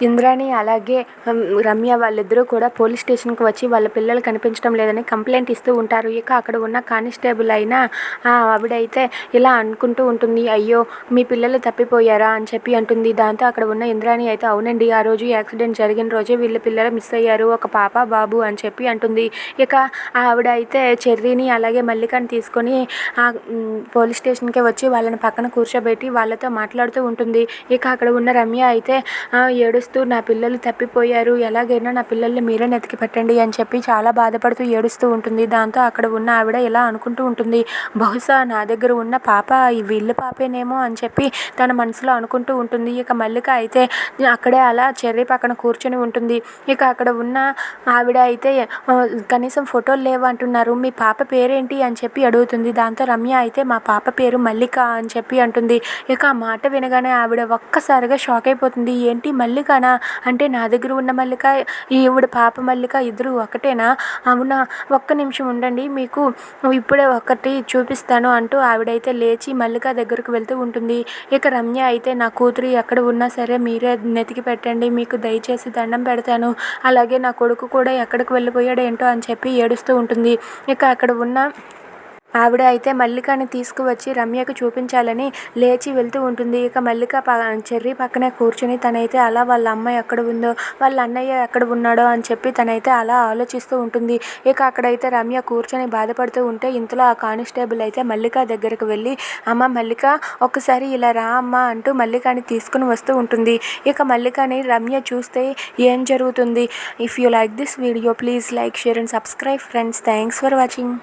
ఇంద్రాణి అలాగే రమ్య వాళ్ళిద్దరూ కూడా పోలీస్ స్టేషన్కి వచ్చి వాళ్ళ పిల్లలు కనిపించడం లేదని కంప్లైంట్ ఇస్తూ ఉంటారు. ఇక అక్కడ ఉన్న కానిస్టేబుల్ అయిన ఆ ఆవిడైతే ఇలా అనుకుంటూ ఉంటుంది. అయ్యో మీ పిల్లలు తప్పిపోయారా? అని చెప్పి అంటుంది. దాంతో అక్కడ ఉన్న ఇంద్రాణి అయితే అవునండి ఆ రోజు యాక్సిడెంట్ జరిగిన రోజే వీళ్ళ పిల్లలు మిస్ అయ్యారు. ఒక పాప బాబు అని చెప్పి అంటుంది. ఇక ఆ ఆవిడ అయితే చెర్రీని అలాగే మల్లికని తీసుకొని ఆ పోలీస్ స్టేషన్కి వచ్చి వాళ్ళని పక్కన కూర్చోబెట్టి వాళ్ళతో మాట్లాడుతూ ఉంటుంది. ఇక అక్కడ ఉన్న రమ్య అయితే ఏడు ఏడుస్తూ నా పిల్లలు తప్పిపోయారు ఎలాగైనా నా పిల్లల్ని మీరే నెతికి పెట్టండి అని చెప్పి చాలా బాధపడుతూ ఏడుస్తూ ఉంటుంది. దాంతో అక్కడ ఉన్న ఆవిడ ఇలా అనుకుంటూ ఉంటుంది బహుశా నా దగ్గర ఉన్న పాప ఈ వీళ్ళ పాపేనేమో అని చెప్పి తన మనసులో అనుకుంటూ ఉంటుంది. ఇక మల్లిక అయితే అక్కడే అలా చెర్రీ పక్కన కూర్చొని ఉంటుంది. ఇక అక్కడ ఉన్న ఆవిడ అయితే కనీసం ఫోటోలు లేవు అంటున్నారు. మీ పాప పేరేంటి? అని చెప్పి అడుగుతుంది. దాంతో రమ్య అయితే మా పాప పేరు మల్లిక అని చెప్పి అంటుంది. ఇక ఆ మాట వినగానే ఆవిడ ఒక్కసారిగా షాక్ అయిపోతుంది. ఏంటి మల్లికనా అంటే నా దగ్గర ఉన్న మల్లిక ఈవిడ పాప మల్లిక ఇద్దరు ఒకటేనా? అవునా? ఒక్క నిమిషం ఉండండి మీకు ఇప్పుడే ఒకటి చూపిస్తాను అంటూ ఆవిడైతే లేచి మల్లిక దగ్గరకు వెళ్తూ ఉంటుంది. ఇక రమ్య అయితే నా కూతురు ఎక్కడ ఉన్నా సరే మీరే నెతికి పెట్టండి మీకు దయచేసి దండం పెడతాను. అలాగే నా కొడుకు కూడా ఎక్కడికి వెళ్ళిపోయాడు ఏంటో అని చెప్పి ఏడుస్తూ ఉంటుంది. ఇక అక్కడ ఉన్న ఆవిడ అయితే మల్లికని తీసుకువచ్చి రమ్యకు చూపించాలని లేచి వెళ్తూ ఉంటుంది. ఇక మల్లిక ప చెర్రీ పక్కనే కూర్చుని తనైతే అలా వాళ్ళ అమ్మ ఎక్కడ ఉందో వాళ్ళ అన్నయ్య ఎక్కడ ఉన్నాడో అని చెప్పి తనైతే అలా ఆలోచిస్తూ ఉంటుంది. ఇక అక్కడైతే రమ్య కూర్చొని బాధపడుతూ ఉంటే ఇంతలో ఆ కానిస్టేబుల్ అయితే మల్లిక దగ్గరకు వెళ్ళి అమ్మ మల్లిక ఒకసారి ఇలా రా అమ్మ అంటూ మల్లికని తీసుకుని వస్తూ ఉంటుంది. ఇక మల్లికని రమ్య చూస్తే ఏం జరుగుతుంది? If you like this video please like share and subscribe friends thanks for watching